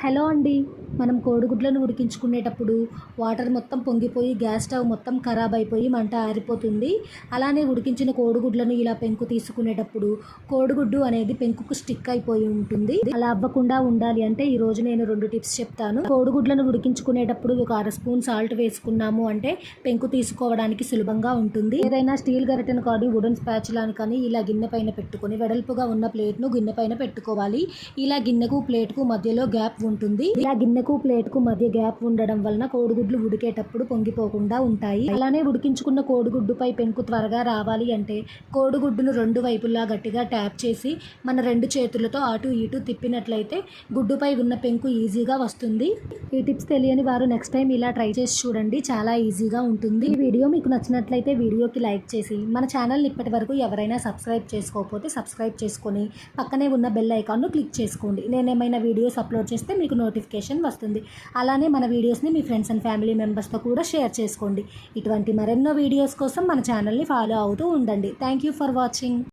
Hello అండి. మనం కోడిగుడ్లను ఉడికించుకునేటప్పుడు water మొత్తం పొంగిపోయి గ్యాస్ స్టవ్ మొత్తం ఖరాబ్ అయిపోయి మంట ఆరిపోతుంది. అలానే ఉడికించిన కోడిగుడ్లను ఇలా పెంకు తీసుకునేటప్పుడు కోడిగుడ్డు అనేది పెంకుకు స్టిక్ అయిపోయి ఉంటుంది. అలా అవ్వకుండా ఉండాలి అంటే ఈ రోజు నేను రెండు టిప్స్ చెప్తాను. కోడిగుడ్లను ఉడికించుకునేటప్పుడు ఒక అర స్పూన్ సాల్ట్ వేసుకున్నాము అంటే పెంకు తీసుకోవడానికి సులభంగా ఉంటుంది. ఏదైనా స్టీల్ గరిటెను కానీ వుడెన్ స్పాచులాని కానీ ఇలా గిన్నె పైన పెట్టుకొని వెడల్పుగా ఉన్న ప్లేట్ను గిన్నె పైన పెట్టుకోవాలి. ఇలా గిన్నెకు ప్లేట్కు మధ్యలో గ్యాప్ ఉంటుంది. ఇలా గిన్నె గిన్నెకు ప్లేట్కు మధ్య గ్యాప్ ఉండడం వలన కోడిగుడ్లు ఉడికేటప్పుడు పొంగిపోకుండా ఉంటాయి. అలానే ఉడికించుకున్న కోడిగుడ్డుపై పెంకు త్వరగా రావాలి అంటే కోడిగుడ్డును రెండు వైపులా గట్టిగా ట్యాప్ చేసి మన రెండు చేతులతో అటు ఇటు తిప్పినట్లయితే గుడ్డుపై ఉన్న పెంకు ఈజీగా వస్తుంది. ఈ టిప్స్ తెలియని వారు నెక్స్ట్ టైం ఇలా ట్రై చేసి చూడండి. చాలా ఈజీగా ఉంటుంది. ఈ వీడియో మీకు నచ్చినట్లయితే వీడియోకి లైక్ చేసి మన ఛానల్ ఇప్పటి వరకు ఎవరైనా సబ్స్క్రైబ్ చేసుకోకపోతే సబ్స్క్రైబ్ చేసుకొని పక్కనే ఉన్న బెల్ ఐకాన్ను క్లిక్ చేసుకోండి. నేను ఏమైనా వీడియోస్ అప్లోడ్ చేస్తే మీకు నోటిఫికేషన్ వస్తుంది. అలానే మన వీడియోస్ని మీ ఫ్రెండ్స్ అండ్ ఫ్యామిలీ మెంబర్స్తో కూడా షేర్ చేసుకోండి. ఇటువంటి మరెన్నో వీడియోస్ కోసం మన ఛానల్ని ఫాలో అవుతూ ఉండండి. Thank you for watching